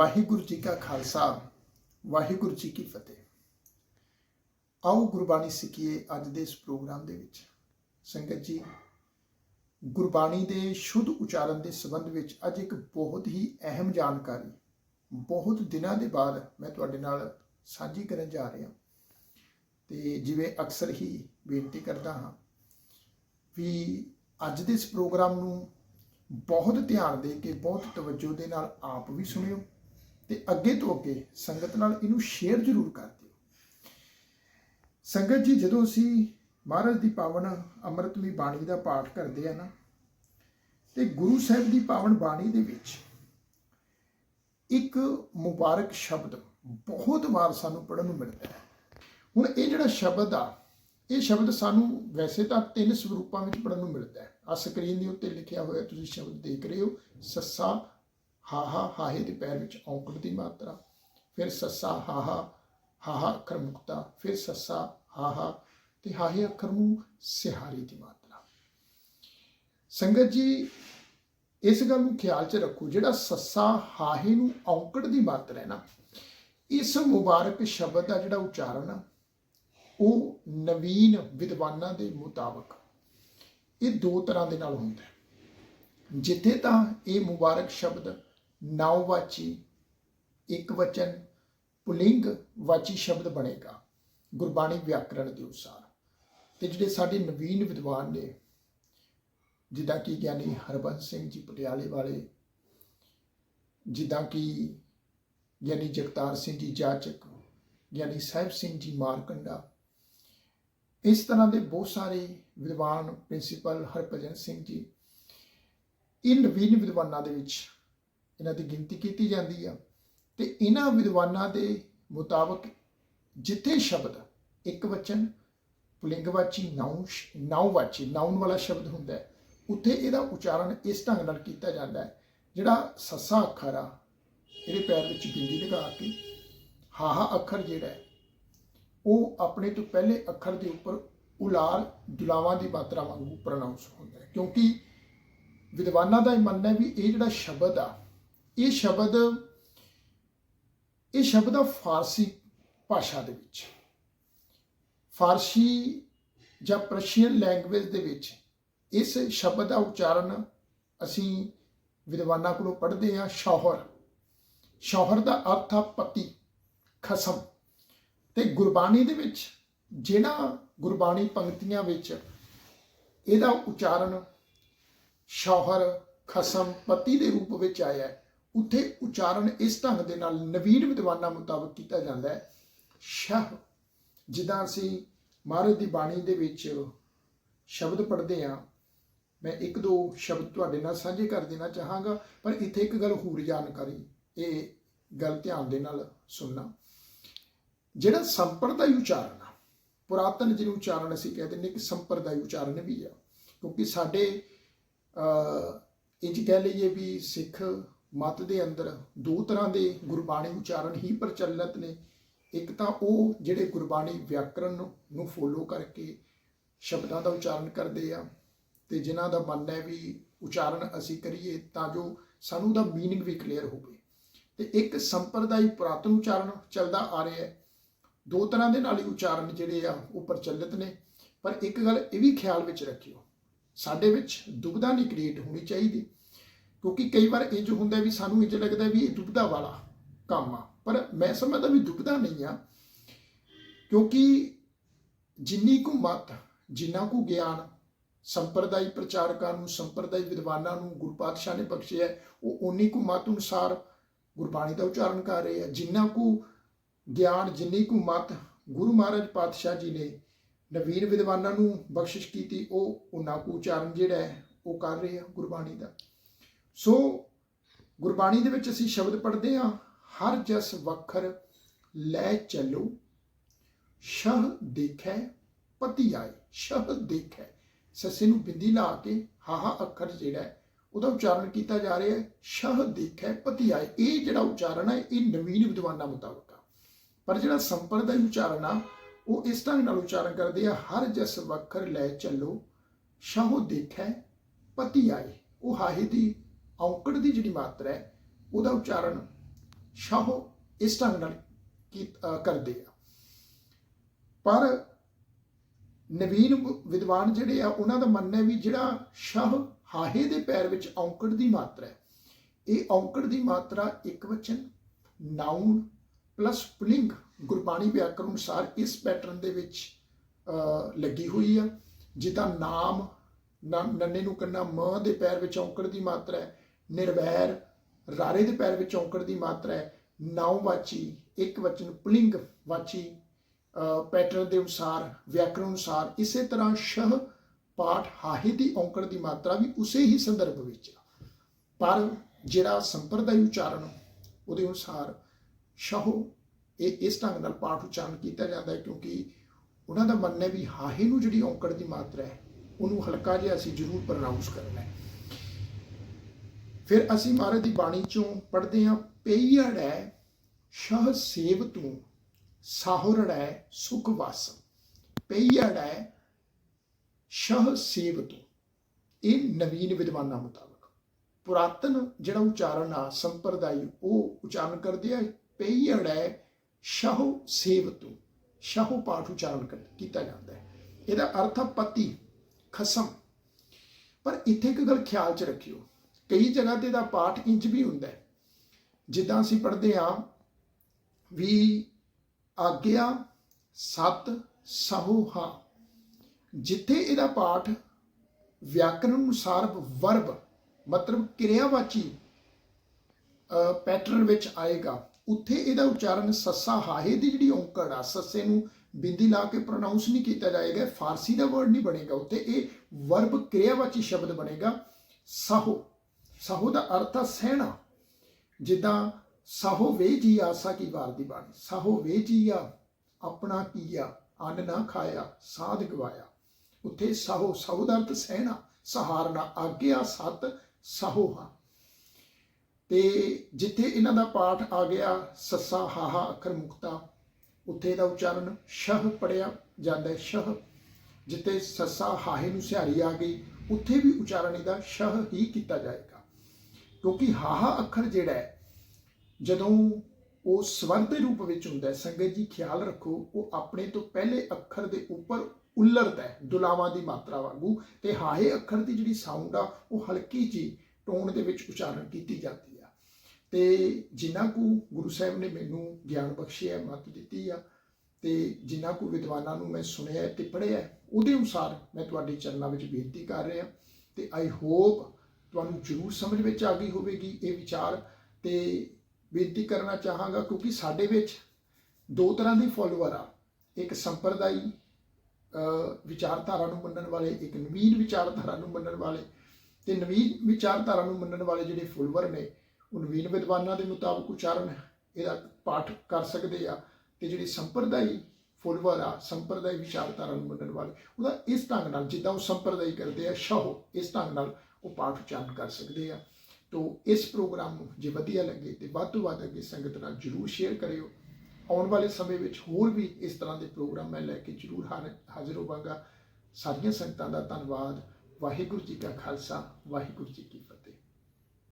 ਵਾਹਿਗੁਰੂ ਜੀ ਕਾ ਖਾਲਸਾ, ਵਾਹਿਗੁਰੂ ਜੀ ਕੀ ਫਤਿਹ। ਆਓ ਗੁਰਬਾਣੀ ਸਿੱਖੀਏ ਅੱਜ ਦੇ ਇਸ ਪ੍ਰੋਗਰਾਮ ਦੇ ਵਿੱਚ। ਸੰਗਤ ਜੀ, ਗੁਰਬਾਣੀ ਦੇ ਸ਼ੁੱਧ ਉਚਾਰਨ ਦੇ ਸੰਬੰਧ ਵਿੱਚ ਅੱਜ ਇੱਕ ਬਹੁਤ ਹੀ ਅਹਿਮ ਜਾਣਕਾਰੀ, ਬਹੁਤ ਦਿਨਾਂ ਦੇ ਬਾਅਦ ਮੈਂ ਤੁਹਾਡੇ ਨਾਲ ਸਾਂਝੀ ਕਰਨ ਜਾ ਰਿਹਾ। ਤੇ ਜਿਵੇਂ ਅਕਸਰ ਹੀ ਬੇਨਤੀ ਕਰਦਾ ਹਾਂ ਵੀ ਅੱਜ ਦੇ ਇਸ ਪ੍ਰੋਗਰਾਮ ਨੂੰ ਬਹੁਤ ਧਿਆਨ ਦੇ ਕੇ, ਬਹੁਤ ਤਵੱਜੋ ਦੇ ਨਾਲ ਆਪ ਵੀ ਸੁਣਿਓ। ਤੇ ਅੱਗੇ ਤੋਂ ਅੱਗੇ ਸੰਗਤ ਨਾਲ ਇਹਨੂੰ ਸ਼ੇਅਰ ਜ਼ਰੂਰ ਕਰ ਦਿਓ। ਸੰਗਤ ਜੀ, ਜਦੋਂ ਅਸੀਂ ਮਹਾਰਾਜ ਦੀ ਪਾਵਨ ਅੰਮ੍ਰਿਤਮਈ ਬਾਣੀ ਦਾ ਪਾਠ ਕਰਦੇ ਆ ਨਾ, ਤੇ ਗੁਰੂ ਸਾਹਿਬ ਦੀ ਪਾਵਨ ਬਾਣੀ ਦੇ ਵਿੱਚ ਇੱਕ ਮੁਬਾਰਕ ਸ਼ਬਦ ਬਹੁਤ ਵਾਰ ਸਾਨੂੰ ਪੜਨ ਨੂੰ ਮਿਲਦਾ ਹੈ। ਹੁਣ ਇਹ ਜਿਹੜਾ ਸ਼ਬਦ ਆ, ਇਹ ਸ਼ਬਦ ਸਾਨੂੰ ਵੈਸੇ ਤਾਂ ਤਿੰਨ ਸਰੂਪਾਂ ਵਿੱਚ ਪੜਨ ਨੂੰ ਮਿਲਦਾ ਹੈ। ਆ ਸਕਰੀਨ ਦੇ ਉੱਤੇ ਲਿਖਿਆ ਹੋਇਆ ਤੁਸੀਂ ਸ਼ਬਦ ਦੇਖ ਰਹੇ ਹੋ, ਸੱਸਾ ਹਾਹਾ ਹਾਹੇ ਦੇ ਪੈਰ ਵਿੱਚ ਔਂਕੜ ਦੀ ਮਾਤਰਾ, ਫਿਰ ਸੱਸਾ ਹਾਹਾ ਹਾਹਾ ਅੱਖਰ ਮੁਕਤਾ, ਫਿਰ ਸੱਸਾ ਹਾਹਾ ਤੇ ਹਾਹੇ ਅੱਖਰ ਨੂੰ ਸਿਹਾਰੀ ਦੀ ਮਾਤਰਾ। ਸੰਗਤ ਜੀ, ਇਸ ਗੱਲ ਨੂੰ ਖਿਆਲ 'ਚ ਰੱਖੋ, ਜਿਹੜਾ ਸੱਸਾ ਹਾਹੇ ਨੂੰ ਔਂਕੜ ਦੀ ਮਾਤਰਾ ਹੈ ਨਾ, ਇਸ ਮੁਬਾਰਕ ਸ਼ਬਦ ਦਾ ਜਿਹੜਾ ਉਚਾਰਨ ਆ, ਉਹ ਨਵੀਨ ਵਿਦਵਾਨਾਂ ਦੇ ਮੁਤਾਬਕ ਇਹ ਦੋ ਤਰ੍ਹਾਂ ਦੇ ਨਾਲ ਹੁੰਦਾ ਹੈ। ਜਿੱਥੇ ਤਾਂ ਇਹ ਮੁਬਾਰਕ ਸ਼ਬਦ ਨਾਉਵਾਚੀ ਇੱਕ ਵਚਨ, ਪੁਲਿੰਗ ਵਾਚੀ ਸ਼ਬਦ ਬਣੇਗਾ। ਗੁਰਬਾਣੀ ਵਿਆਕਰਣ ਦੇ ਅਨੁਸਾਰ। ਤੇ ਜਿਹੜੇ ਸਾਡੇ ਨਵੀਨ ਵਿਦਵਾਨ ਨੇ, ਜਿੱਦਾਂ ਕਿ ਗਿਆਨੀ ਹਰਬੰਸ ਸਿੰਘ ਜੀ ਪਟਿਆਲੇ ਵਾਲੇ, ਜਿੱਦਾਂ ਕਿ ਗਿਆਨੀ ਜਗਤਾਰ ਸਿੰਘ ਜੀ ਜਾਚਕ, ਗਿਆਨੀ ਸਾਹਿਬ ਸਿੰਘ ਜੀ ਮਾਰਕੰਡਾ, ਇਸ ਤਰ੍ਹਾਂ ਦੇ ਬਹੁਤ ਸਾਰੇ ਵਿਦਵਾਨ, ਪ੍ਰਿੰਸੀਪਲ ਹਰਭਜਨ ਸਿੰਘ ਜੀ, ਇਹ ਨਵੀਨ ਵਿਦਵਾਨਾਂ ਦੇ ਵਿੱਚ ਇਹਨਾਂ ਦੀ ਗਿਣਤੀ ਕੀਤੀ ਜਾਂਦੀ ਆ। ਤੇ ਇਹਨਾਂ ਵਿਦਵਾਨਾਂ ਦੇ ਮੁਤਾਬਕ ਜਿੱਥੇ ਸ਼ਬਦ ਇੱਕ ਵਚਨ, ਪੁਲਿੰਗਵਾਚੀ, ਨਾਉਂ ਨਾਉਵਾਚੀ ਨਾਉਨ ਵਾਲਾ ਸ਼ਬਦ ਹੁੰਦਾ ਹੈ। ਉੱਥੇ ਇਹਦਾ ਉਚਾਰਨ ਇਸ ਢੰਗ ਨਾਲ ਕੀਤਾ ਜਾਂਦਾ ਹੈ, ਜਿਹੜਾ ਸੱਸਾ ਅੱਖਰ ਆ, ਇਹਦੇ ਪੈਰ ਵਿੱਚ ਬਿੰਦੀ ਲਗਾ ਕੇ ਹਾਹਾ ਅੱਖਰ ਜਿਹੜਾ ਹੈ, ਉਹ ਆਪਣੇ ਤੋਂ ਪਹਿਲੇ ਅੱਖਰ ਦੇ ਉੱਪਰ ਉਲਾਰ ਦੁਲਾਵਾਂ ਦੀ ਮਾਤਰਾ ਵਾਂਗੂ ਪ੍ਰੋਨਾਂਸ ਹੁੰਦਾ ਹੈ। ਕਿਉਂਕਿ ਵਿਦਵਾਨਾਂ ਦਾ ਇਹ ਮੰਨਣਾ ਹੈ ਵੀ ਇਹ ਜਿਹੜਾ ਸ਼ਬਦ ਆ ਇਹ ਸ਼ਬਦ ਇਹ ਸ਼ਬਦ ਆ ਫਾਰਸੀ ਭਾਸ਼ਾ ਦੇ ਵਿੱਚ। ਫਾਰਸੀ ਜਾਂ ਪ੍ਰਸ਼ੀਅਨ ਲੈਂਗੁਏਜ ਦੇ ਵਿੱਚ ਇਸ ਸ਼ਬਦ ਦਾ ਉਚਾਰਨ ਅਸੀਂ ਵਿਦਵਾਨਾਂ ਕੋਲੋਂ ਪੜ੍ਹਦੇ ਹਾਂ, ਸ਼ੌਹਰ। ਸ਼ੌਹਰ ਦਾ ਅਰਥ ਆ ਪਤੀ, ਖਸਮ। ਤੇ ਗੁਰਬਾਣੀ ਦੇ ਵਿੱਚ ਜਿਹੜਾ ਗੁਰਬਾਣੀ ਪੰਕਤੀਆਂ ਵਿੱਚ ਇਹਦਾ ਉਚਾਰਨ ਸ਼ੌਹਰ, ਖਸਮ, ਪਤੀ ਦੇ ਰੂਪ ਵਿੱਚ ਆਇਆ ਹੈ। ਉੱਥੇ ਉਚਾਰਨ ਇਸ ਢੰਗ ਦੇ ਨਾਲ ਨਵੀਨ ਵਿਦਵਾਨਾਂ ਮੁਤਾਬਕ ਕੀਤਾ ਜਾਂਦਾ ਹੈ। ਸ਼ਹ, ਜਿੱਦਾਂ ਅਸੀਂ ਮਹਾਰਾਜ ਦੀ ਬਾਣੀ ਦੇ ਵਿੱਚ ਸ਼ਬਦ ਪੜ੍ਹਦੇ ਹਾਂ, ਮੈਂ ਇੱਕ ਦੋ ਸ਼ਬਦ ਤੁਹਾਡੇ ਨਾਲ ਸਾਂਝੇ ਕਰ ਦੇਣਾ ਚਾਹਾਂਗਾ, ਪਰ ਇੱਥੇ ਇੱਕ ਗੱਲ ਹੋਰ ਜਾਣਕਾਰੀ, ਇਹ ਗੱਲ ਧਿਆਨ ਦੇ ਨਾਲ ਸੁਣਨਾ। ਜਿਹੜਾ ਸੰਪਰਦਾਇ ਉਚਾਰਨ ਆ, ਪੁਰਾਤਨ ਜਿਹਨੂੰ ਉਚਾਰਨ ਅਸੀਂ ਕਹਿੰਦੇ ਨੇ ਕਿ ਸੰਪਰਦਾਇ ਉਚਾਰਨ ਵੀ ਆ, ਕਿਉਂਕਿ ਸਾਡੇ ਅ ਇੰਜ ਕਹਿ ਲਈਏ ਵੀ ਸਿੱਖ ਮਤ ਦੇ ਅੰਦਰ ਦੋ ਤਰ੍ਹਾਂ ਦੇ ਗੁਰਬਾਣੀ ਉਚਾਰਨ ਹੀ ਪ੍ਰਚਲਿਤ ਨੇ। ਇੱਕ ਤਾਂ ਉਹ ਜਿਹੜੇ ਗੁਰਬਾਣੀ ਵਿਆਕਰਨ ਨੂੰ ਫੋਲੋ ਕਰਕੇ ਸ਼ਬਦਾਂ ਦਾ ਉਚਾਰਨ ਕਰਦੇ ਆ ਤੇ ਜਿਨ੍ਹਾਂ ਦਾ ਮੰਨ ਹੈ ਵੀ ਉਚਾਰਨ ਅਸੀਂ ਕਰੀਏ ਤਾਂ ਜੋ ਸਾਨੂੰ ਦਾ ਮੀਨਿੰਗ ਵੀ ਕਲੀਅਰ ਹੋਵੇ। ਤੇ ਇੱਕ ਸੰਪਰਦਾਇ ਪ੍ਰਾਤਨ ਉਚਾਰਨ ਚੱਲਦਾ ਆ ਰਿਹਾ ਹੈ। ਦੋ ਤਰ੍ਹਾਂ ਦੇ ਨਾਲ ਹੀ ਉਚਾਰਨ ਜਿਹੜੇ ਆ ਉਹ ਪ੍ਰਚਲਿਤ ਨੇ। ਪਰ ਇੱਕ ਗੱਲ ਇਹ ਵੀ ਖਿਆਲ ਵਿੱਚ ਰੱਖਿਓ, ਸਾਡੇ ਵਿੱਚ ਦੁਬਿਧਾ ਨਹੀਂ ਕ੍ਰੀਏਟ ਹੋਣੀ ਚਾਹੀਦੀ। ਕਿਉਂਕਿ ਕਈ ਵਾਰ ਇੰਜ ਹੁੰਦਾ ਵੀ ਸਾਨੂੰ ਇੰਜ ਲੱਗਦਾ ਵੀ ਇਹ ਦੁਬਦਾ ਵਾਲਾ ਕੰਮ ਆ। ਪਰ ਮੈਂ ਸਮਝਦਾ ਵੀ ਦੁਬਦਾ ਨਹੀਂ ਆ, ਕਿਉਂਕਿ ਜਿੰਨੀ ਕੁ ਮਤ, ਜਿੰਨਾ ਕੁ ਗਿਆਨ ਸੰਪਰਦਾਇ ਪ੍ਰਚਾਰਕਾਂ ਨੂੰ ਸੰਪਰਦਾਇ ਵਿਦਵਾਨਾਂ ਨੂੰ ਗੁਰੂ ਪਾਤਸ਼ਾਹ ਨੇ ਬਖਸ਼ਿਆ, ਉਹ ਉਨੀ ਕੁ ਮਤ ਅਨੁਸਾਰ ਗੁਰਬਾਣੀ ਦਾ ਉਚਾਰਨ ਕਰ ਰਹੇ ਆ। ਜਿੰਨਾ ਕੁ ਗਿਆਨ, ਜਿੰਨੀ ਕੁ ਮਤ ਗੁਰੂ ਮਹਾਰਾਜ ਪਾਤਸ਼ਾਹ ਜੀ ਨੇ ਨਵੀਨ ਵਿਦਵਾਨਾਂ ਨੂੰ ਬਖਸ਼ਿਸ਼ ਕੀਤੀ, ਉਹ ਉਹਨਾਂ ਕੁ ਉਚਾਰਨ ਜਿਹੜਾ ਹੈ, ਉਹ ਕਰ ਰਹੇ ਆ ਗੁਰਬਾਣੀ ਦਾ। ਸੋ ਗੁਰਬਾਣੀ ਦੇ ਵਿੱਚ ਅਸੀਂ ਸ਼ਬਦ ਪੜ੍ਹਦੇ ਹਾਂ, ਹਰ ਜਸ ਵਖਰ ਲੈ ਚੱਲੋ, ਸ਼ਹ ਦੇਖੈ, ਪਤੀ ਆਏ, ਸ਼ਹ ਦੇਖੈ। ਸੱਸੇ ਨੂੰ ਬਿੰਦੀ ਲਾ ਕੇ ਹਾਹਾ ਅੱਖਰ ਜਿਹੜਾ ਉਹਦਾ ਉਚਾਰਨ ਕੀਤਾ ਜਾ ਰਿਹਾ ਹੈ, ਸ਼ਹ ਦੇਖੈ, ਪਤੀ ਆਏ। ਇਹ ਜਿਹੜਾ ਉਚਾਰਨ ਹੈ, ਇਹ ਨਵੀਨ ਵਿਦਵਾਨਾਂ ਮੁਤਾਬਕ ਆ। ਪਰ ਜਿਹੜਾ ਸੰਪਰਦਾਇ ਉਚਾਰਨ ਆ, ਉਹ ਇਸ ਢੰਗ ਨਾਲ ਉਚਾਰਨ ਕਰਦੇ ਆ, ਹਰ ਜਸ ਵਖਰ ਲੈ ਚੱਲੋ, ਸ਼ਾਹੋ ਦੇਖੈ, ਪਤੀ ਆਏ। ਉਹ ਹਾਹੇ ਦੀ ਔਕੜ ਦੀ ਜਿਹੜੀ ਮਾਤਰਾ ਹੈ, ਉਹਦਾ ਉਚਾਰਨ ਸ਼ਾਹੋ ਇਸ ਢੰਗ ਨਾਲ ਕੀ ਕਰਦੇ ਆ। ਪਰ ਨਵੀਨ ਵਿਦਵਾਨ ਜਿਹੜੇ ਆ, ਉਹਨਾਂ ਦਾ ਮੰਨਣਾ ਹੈ ਵੀ ਜਿਹੜਾ ਸ਼ਾਹ ਹਾਹੇ ਦੇ ਪੈਰ ਵਿੱਚ ਔਂਕੜ ਦੀ ਮਾਤਰਾ ਹੈ, ਇਹ ਔਂਕੜ ਦੀ ਮਾਤਰਾ ਇੱਕ ਵਚਨ ਨਾਉਨ ਪਲੱਸ ਪੁਲਿੰਗ, ਗੁਰਬਾਣੀ ਵਿਆਕਰਨ ਅਨੁਸਾਰ ਇਸ ਪੈਟਰਨ ਦੇ ਵਿੱਚ ਲੱਗੀ ਹੋਈ ਆ। ਜਿੱਦਾਂ ਨਾਮ ਨੰਨੇ ਨੂੰ ਕੰਨਾ ਮ ਦੇ ਪੈਰ ਵਿੱਚ ਔਂਕੜ ਦੀ ਮਾਤਰਾ ਹੈ ਨਿਰਵੈਰ ਰਾਰੇ ਦੇ ਪੈਰ ਵਿੱਚ ਔਂਕੜ ਦੀ ਮਾਤਰਾ ਹੈ। ਨਾਉਵਾਚੀ ਇੱਕ ਵਚਨ ਪੁਲਿੰਗ ਵਾਚੀ ਪੈਟਰਨ ਦੇ ਅਨੁਸਾਰ ਵਿਆਕਰਨ ਅਨੁਸਾਰ, ਇਸੇ ਤਰ੍ਹਾਂ ਸ਼ਹ ਪਾਠ ਹਾਹੇ ਦੀ ਔਂਕੜ ਦੀ ਮਾਤਰਾ ਵੀ ਉਸੇ ਹੀ ਸੰਦਰਭ ਵਿੱਚ ਪਰ ਜਿਹੜਾ ਸੰਪਰਦਾਇ ਉਚਾਰਨ ਉਹਦੇ ਅਨੁਸਾਰ ਸ਼ਹੋ ਇਹ ਇਸ ਢੰਗ ਨਾਲ ਪਾਠ ਉਚਾਰਨ ਕੀਤਾ ਜਾਂਦਾ ਹੈ ਕਿਉਂਕਿ ਉਹਨਾਂ ਦਾ ਮੰਨਣਾ ਹੈ ਵੀ ਹਾਹੇ ਨੂੰ ਜਿਹੜੀ ਔਂਕੜ ਦੀ ਮਾਤਰਾ ਹੈ, ਉਹਨੂੰ ਹਲਕਾ ਜਿਹਾ ਅਸੀਂ ਜ਼ਰੂਰ ਪ੍ਰਨਾਉਂਸ ਕਰਨਾ ਹੈ। ਫਿਰ ਅਸੀਂ ਮਹਾਰਾਜ ਦੀ ਬਾਣੀ ਚੋਂ ਪੜ੍ਹਦੇ ਹਾਂ ਪਈੜੈ ਸ਼ਹ ਸੇਵ ਤੂੰ ਹੈ, ਸੁਖ ਵਾਸ ਹੈ, ਸ਼ਹ ਸੇਵ ਤੂੰ ਇਹ ਨਵੀਨ ਵਿਦਵਾਨਾਂ ਮੁਤਾਬਕ। ਪੁਰਾਤਨ ਜਿਹੜਾ ਉਚਾਰਨ ਆ, ਸੰਪਰਦਾਇ, ਉਹ ਉਚਾਰਨ ਕਰਦੇ ਆ ਪਈੜੈ ਸ਼ਹ ਸੇਵ ਤੂੰ ਸ਼ਹ ਪਾਠ ਉਚਾਰਨ ਕਰ- ਕੀਤਾ ਜਾਂਦਾ ਹੈ। ਇਹਦਾ ਅਰਥ ਆ ਪਤੀ, ਖਸਮ। ਪਰ ਇੱਥੇ ਇੱਕ ਗੱਲ ਖਿਆਲ 'ਚ ਰੱਖਿਓ। ਕਈ ਜਗ੍ਹਾ ਤੇ ਦਾ ਪਾਠ ਇੰਜ ਵੀ ਹੁੰਦਾ ਹੈ। ਜਿੱਦਾਂ ਅਸੀਂ ਪੜ੍ਹਦੇ ਆ ਵੀ ਆਗਿਆ ਸਤ ਸਹੂਹਾ ਜਿੱਥੇ ਇਹਦਾ ਪਾਠ ਵਿਆਕਰਨ ਅਨੁਸਾਰ ਵਰਬ ਮਤਲਬ ਕਿਰਿਆਵਾਚੀ ਪੈਟਰਨ ਵਿੱਚ ਆਏਗਾ, ਉੱਥੇ ਇਹਦਾ ਉਚਾਰਨ ਸੱਸਾ ਹਾਹੇ ਦੀ ਜਿਹੜੀ ਔਂਕੜ ਆ, ਸੱਸੇ ਨੂੰ ਬਿੰਦੀ ਲਾ ਕੇ ਪ੍ਰੋਨਾਂਸ ਨਹੀਂ ਕੀਤਾ ਜਾਏਗਾ ਫਾਰਸੀ ਦਾ ਵਰਡ ਨਹੀਂ ਬਣੇਗਾ, ਉੱਥੇ ਇਹ ਵਰਬ ਕਿਰਿਆਵਾਚੀ ਸ਼ਬਦ ਬਣੇਗਾ, ਸਾਹੋ। ਸਾਹੋ ਦਾ ਅਰਥ ਆ ਸਹਿਣਾ। ਜਿੱਦਾਂ, ਸਾਹੋ ਵੇ ਜੀ ਆਸਾ ਕੀ ਵਾਰ ਦੀ ਬਾਣੀ। ਸਾਹੋ ਵੇ ਜੀਆ ਆਪਣਾ ਕੀਆ ਅੰਨ ਨਾ ਖਾਇਆ, ਸਾਧ ਗਵਾਇਆ। ਉੱਥੇ ਸਾਹੋ ਸਾਹੋ ਦਾ ਅਰਥ ਸਹਿਣਾ, ਸਹਾਰਨਾ, ਆਗਿਆ ਸਤ ਸਾਹੋਹਾ ਤੇ ਜਿੱਥੇ ਇਹਨਾਂ ਦਾ ਪਾਠ ਆ ਗਿਆ, ਸੱਸਾ ਹਾਹਾ ਅੱਖਰ ਮੁਕਤਾ, ਉੱਥੇ ਦਾ ਉਚਾਰਨ ਸ਼ਹ ਪੜਿਆ ਜਾਂਦਾ ਹੈ, ਸ਼ਹ। ਜਿੱਥੇ ਸੱਸਾ ਹਾਹੇ ਨੂੰ ਸਿਹਾਰੀ ਆ ਗਈ, ਉੱਥੇ ਵੀ ਉਚਾਰਨ ਇਹਦਾ ਸ਼ਹ ਹੀ ਕੀਤਾ ਜਾਏਗਾ। ਕਿਉਂਕਿ ਹਾਹਾ ਅੱਖਰ ਜਿਹੜਾ ਹੈ, ਜਦੋਂ ਉਹ ਸਵਰ ਦੇ ਰੂਪ ਵਿੱਚ ਹੁੰਦਾ ਹੈ, ਸੰਗਤ ਜੀ ਖਿਆਲ ਰੱਖੋ, ਉਹ ਆਪਣੇ ਤੋਂ ਪਹਿਲੇ ਅੱਖਰ ਦੇ ਉੱਪਰ ਉੱਲਰਦਾ ਹੈ, ਦੁਲਾਵਾਂ ਦੀ ਮਾਤਰਾ ਵਾਂਗੂ ਤੇ ਹਾਹੇ ਅੱਖਰ ਦੀ ਜਿਹੜੀ ਸਾਊਂਡ ਆ, ਉਹ ਹਲਕੀ ਜੀ ਟੋਨ ਦੇ ਵਿੱਚ ਉਚਾਰਨ ਕੀਤੀ ਜਾਂਦੀ ਆ। ਤੇ ਜਿਨ੍ਹਾਂ ਕੁ ਗੁਰੂ ਸਾਹਿਬ ਨੇ ਮੈਨੂੰ ਗਿਆਨ ਬਖਸ਼ਿਆ ਮੱਤ ਦਿੱਤੀ ਆ, ਤੇ ਜਿਨ੍ਹਾਂ ਕੁ ਵਿਦਵਾਨਾਂ ਨੂੰ ਮੈਂ ਸੁਣਿਆ ਤੇ ਪੜ੍ਹਿਆ ਉਹਦੇ ਅਨੁਸਾਰ ਮੈਂ ਤੁਹਾਡੇ ਚਰਨਾਂ ਵਿੱਚ ਬੇਨਤੀ ਕਰ ਰਿਹਾ, ਤੇ ਆਈ ਹੋਪ ਤੁਹਾਨੂੰ ਜ਼ਰੂਰ ਸਮਝ ਵਿੱਚ ਆ ਗਈ ਹੋਵੇਗੀ ਇਹ ਵਿਚਾਰ ਤੇ ਬੇਨਤੀ ਕਰਨਾ ਚਾਹਾਂਗਾ ਕਿਉਂਕਿ ਸਾਡੇ ਵਿੱਚ ਦੋ ਤਰ੍ਹਾਂ ਦੇ ਫਾਲੋਅਰ ਆ। ਇੱਕ ਸੰਪਰਦਾਈ ਵਿਚਾਰਧਾਰਾ ਨੂੰ ਮੰਨਣ ਵਾਲੇ, ਇੱਕ ਨਵੀਨ ਵਿਚਾਰਧਾਰਾ ਨੂੰ ਮੰਨਣ ਵਾਲੇ ਤੇ ਨਵੀਨ ਵਿਚਾਰਧਾਰਾ ਨੂੰ ਮੰਨਣ ਵਾਲੇ ਜਿਹੜੇ ਫਾਲੋਅਰ ਨੇ, ਉਹ ਨਵੀਨ ਵਿਦਵਾਨਾਂ ਦੇ ਮੁਤਾਬਕ ਉਚਾਰਨ ਇਹਦਾ ਪਾਠ ਕਰ ਸਕਦੇ ਆ ਤੇ ਜਿਹੜੇ ਸੰਪਰਦਾਈ ਫਾਲੋਅਰ ਆ ਸੰਪਰਦਾਇ ਵਿਚਾਰਧਾਰਾ ਨੂੰ ਮੰਨਣ ਵਾਲੇ, ਉਹਦਾ ਇਸ ਢੰਗ ਨਾਲ ਜਿੱਦਾਂ ਉਹ ਸੰਪਰਦਾਈ ਕਰਦੇ ਆ, ਸ਼ਾਹ, ਇਸ ਢੰਗ ਨਾਲ ਉਹ ਪਾਠ ਉਚਾਰਨ ਕਰ ਸਕਦੇ ਆ। ਤੋ ਇਸ ਪ੍ਰੋਗਰਾਮ ਨੂੰ ਜੇ ਵਧੀਆ ਲੱਗੇ ਤੇ ਵੱਧ ਤੋਂ ਵੱਧ ਅੱਗੇ ਸੰਗਤ ਨਾਲ ਜਰੂਰ ਸ਼ੇਅਰ ਕਰਿਓ। ਆਉਣ ਵਾਲੇ ਸਮੇਂ ਵਿੱਚ ਹੋਰ ਵੀ ਇਸ ਤਰ੍ਹਾਂ ਦੇ ਪ੍ਰੋਗਰਾਮ ਮੈਂ ਲੈ ਕੇ ਜਰੂਰ ਹਾਰ- ਹਾਜ਼ਰ ਹੋਵਾਂਗਾ। ਸਾਰੀਆਂ ਸੰਗਤਾਂ ਦਾ ਧੰਨਵਾਦ। ਵਾਹਿਗੁਰੂ ਜੀ ਕਾ ਖਾਲਸਾ, ਵਾਹਿਗੁਰੂ ਜੀ ਕੀ ਫਤਿਹ।